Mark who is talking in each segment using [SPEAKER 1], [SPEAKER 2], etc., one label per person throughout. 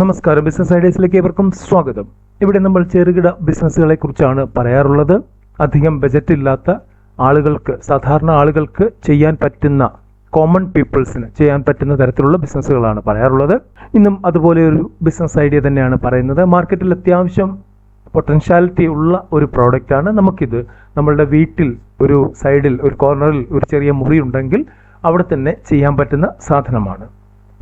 [SPEAKER 1] നമസ്കാരം. ബിസിനസ് ഐഡിയസിലേക്ക് ഏവർക്കും സ്വാഗതം. ഇവിടെ നമ്മൾ ചെറുകിട ബിസിനസ്സുകളെ കുറിച്ചാണ് പറയാറുള്ളത്. അധികം ബജറ്റ് ഇല്ലാത്ത ആളുകൾക്ക് സാധാരണ ആളുകൾക്ക് ചെയ്യാൻ പറ്റുന്ന കോമൺ പീപ്പിൾസിന് ചെയ്യാൻ പറ്റുന്ന തരത്തിലുള്ള ബിസിനസ്സുകളാണ് പറയാറുള്ളത്. ഇന്നും അതുപോലെ ഒരു ബിസിനസ് ഐഡിയ തന്നെയാണ് പറയുന്നത്. മാർക്കറ്റിൽ അത്യാവശ്യം പൊട്ടൻഷ്യാലിറ്റി ഉള്ള ഒരു പ്രോഡക്റ്റാണ് നമുക്കിത് നമ്മളുടെ വീട്ടിൽ ഒരു സൈഡിൽ ഒരു കോർണറിൽ ഒരു ചെറിയ മുറി ഉണ്ടെങ്കിൽ അവിടെ തന്നെ ചെയ്യാൻ പറ്റുന്ന സാധനമാണ്.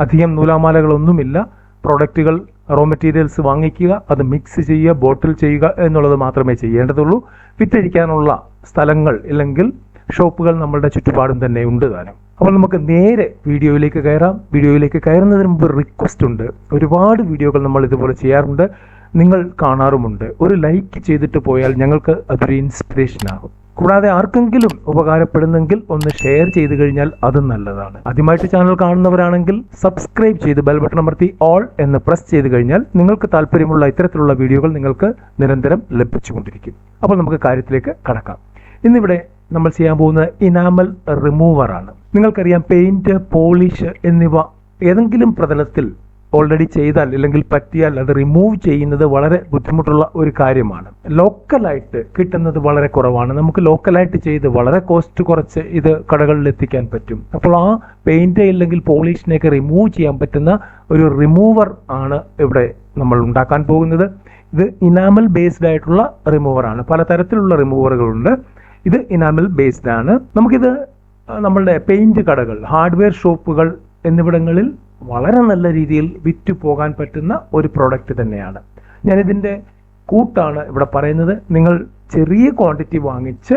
[SPEAKER 1] അധികം നൂലാമാലകളൊന്നുമില്ല. പ്രോഡക്റ്റുകൾ റോ മെറ്റീരിയൽസ് വാങ്ങിക്കുക അത് മിക്സ് ചെയ്യുക ബോട്ടിൽ ചെയ്യുക എന്നുള്ളത് മാത്രമേ ചെയ്യേണ്ടതുള്ളൂ. വിറ്റഴിക്കാനുള്ള സ്ഥലങ്ങൾ ഇല്ലെങ്കിൽ ഷോപ്പുകൾ നമ്മളുടെ ചുറ്റുപാടും തന്നെ ഉണ്ട് താനും. അപ്പോൾ നമുക്ക് നേരെ വീഡിയോയിലേക്ക് കയറാം. വീഡിയോയിലേക്ക് കയറുന്നതിന് മുമ്പ് റിക്വസ്റ്റ് ഉണ്ട്. ഒരുപാട് വീഡിയോകൾ നമ്മൾ ഇതുപോലെ ചെയ്യാറുണ്ട്. നിങ്ങൾ കാണാറുമുണ്ട്. ഒരു ലൈക്ക് ചെയ്തിട്ട് പോയാൽ ഞങ്ങൾക്ക് അതൊരു ഇൻസ്പിറേഷൻ ആകും. കൂടാതെ ആർക്കെങ്കിലും ഉപകാരപ്പെടുന്നെങ്കിൽ ഒന്ന് ഷെയർ ചെയ്തു കഴിഞ്ഞാൽ അതും നല്ലതാണ്. ആദ്യമായിട്ട് ചാനൽ കാണുന്നവരാണെങ്കിൽ സബ്സ്ക്രൈബ് ചെയ്ത് ബെൽ ബട്ടൺ അമർത്തി ഓൾ എന്ന് പ്രസ് ചെയ്ത് കഴിഞ്ഞാൽ നിങ്ങൾക്ക് താല്പര്യമുള്ള ഇത്തരത്തിലുള്ള വീഡിയോകൾ നിങ്ങൾക്ക് നിരന്തരം ലഭിച്ചുകൊണ്ടിരിക്കും. അപ്പോൾ നമുക്ക് കാര്യത്തിലേക്ക് കടക്കാം. ഇന്നിവിടെ നമ്മൾ ചെയ്യാൻ പോകുന്നത് ഇനാമൽ റിമൂവർ ആണ്. നിങ്ങൾക്കറിയാം പെയിന്റ് പോളിഷ് എന്നിവ ഏതെങ്കിലും പ്രതലത്തിൽ ഓൾറെഡി ചെയ്താൽ അല്ലെങ്കിൽ പറ്റിയാൽ അത് റിമൂവ് ചെയ്യുന്നത് വളരെ ബുദ്ധിമുട്ടുള്ള ഒരു കാര്യമാണ്. ലോക്കലായിട്ട് കിട്ടുന്നത് വളരെ കുറവാണ്. നമുക്ക് ലോക്കലായിട്ട് ചെയ്ത് വളരെ കോസ്റ്റ് കുറച്ച് ഇത് കടകളിൽ എത്തിക്കാൻ പറ്റും. അപ്പോൾ ആ പെയിന്റ് അല്ലെങ്കിൽ പോളിഷിനെയൊക്കെ റിമൂവ് ചെയ്യാൻ പറ്റുന്ന ഒരു റിമൂവർ ആണ് ഇവിടെ നമ്മൾ ഉണ്ടാക്കാൻ പോകുന്നത്. ഇത് ഇനാമൽ ബേസ്ഡ് ആയിട്ടുള്ള റിമൂവറാണ് പലതരത്തിലുള്ള റിമൂവറുകളുണ്ട് ഇത് ഇനാമൽ ബേസ്ഡ് ആണ്. നമുക്കിത് നമ്മളുടെ പെയിന്റ് കടകൾ ഹാർഡ്വെയർ ഷോപ്പുകൾ എന്നിവിടങ്ങളിൽ വളരെ നല്ല രീതിയിൽ വിറ്റു പോകാൻ പറ്റുന്ന ഒരു പ്രോഡക്റ്റ് തന്നെയാണ്. ഞാനിതിന്റെ കൂട്ടാണ് ഇവിടെ പറയുന്നത്. നിങ്ങൾ ചെറിയ ക്വാണ്ടിറ്റി വാങ്ങിച്ച്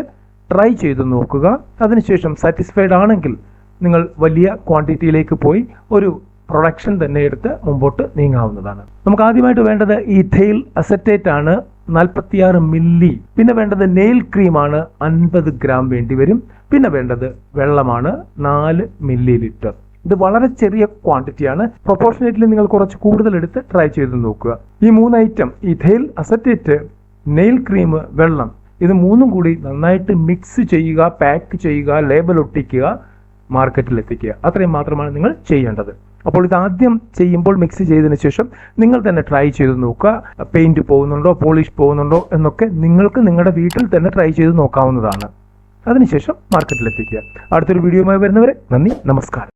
[SPEAKER 1] ട്രൈ ചെയ്ത് നോക്കുക. അതിനുശേഷം സാറ്റിസ്ഫൈഡ് ആണെങ്കിൽ നിങ്ങൾ വലിയ ക്വാണ്ടിറ്റിയിലേക്ക് പോയി ഒരു പ്രൊഡക്ഷൻ തന്നെ എടുത്ത് മുമ്പോട്ട് നീങ്ങാവുന്നതാണ്. നമുക്ക് ആദ്യമായിട്ട് വേണ്ടത് ഇഥെയിൽ അസറ്റേറ്റ് ആണ്. നാൽപ്പത്തിയാറ് മില്ലി പിന്നെ വേണ്ടത് നെയിൽ ക്രീമാണ് അൻപത് ഗ്രാം വേണ്ടി വരും. പിന്നെ വേണ്ടത് വെള്ളമാണ്. നാല് മില്ലി ലിറ്റർ ഇത് വളരെ ചെറിയ ക്വാണ്ടിറ്റിയാണ് പ്രൊപ്പോർഷനേറ്റ്ലി നിങ്ങൾ കുറച്ച് കൂടുതൽ എടുത്ത് ട്രൈ ചെയ്ത് നോക്കുക. ഈ മൂന്ന് item ethyl acetate nail cream വെള്ളം ഇത് മൂന്നും കൂടി നന്നായിട്ട് മിക്സ് ചെയ്യുക പാക്ക് ചെയ്യുക ലേബൽ ഒട്ടിക്കുക മാർക്കറ്റിൽ എത്തിക്കുക. അത്രയും മാത്രമാണ് നിങ്ങൾ ചെയ്യേണ്ടത്. അപ്പോൾ ഇത് ആദ്യം ചെയ്യുമ്പോൾ മിക്സ് ചെയ്തതിന് ശേഷം നിങ്ങൾ തന്നെ ട്രൈ ചെയ്ത് നോക്കുക. പെയിന്റ് പോകുന്നുണ്ടോ പോളിഷ് പോകുന്നുണ്ടോ എന്നൊക്കെ നിങ്ങൾക്ക് നിങ്ങളുടെ വീട്ടിൽ തന്നെ ട്രൈ ചെയ്ത് നോക്കാവുന്നതാണ്. അതിനുശേഷം മാർക്കറ്റിൽ എത്തിക്കുക. അടുത്തൊരു വീഡിയോയുമായി വരുന്നവരെ നന്ദി നമസ്കാരം.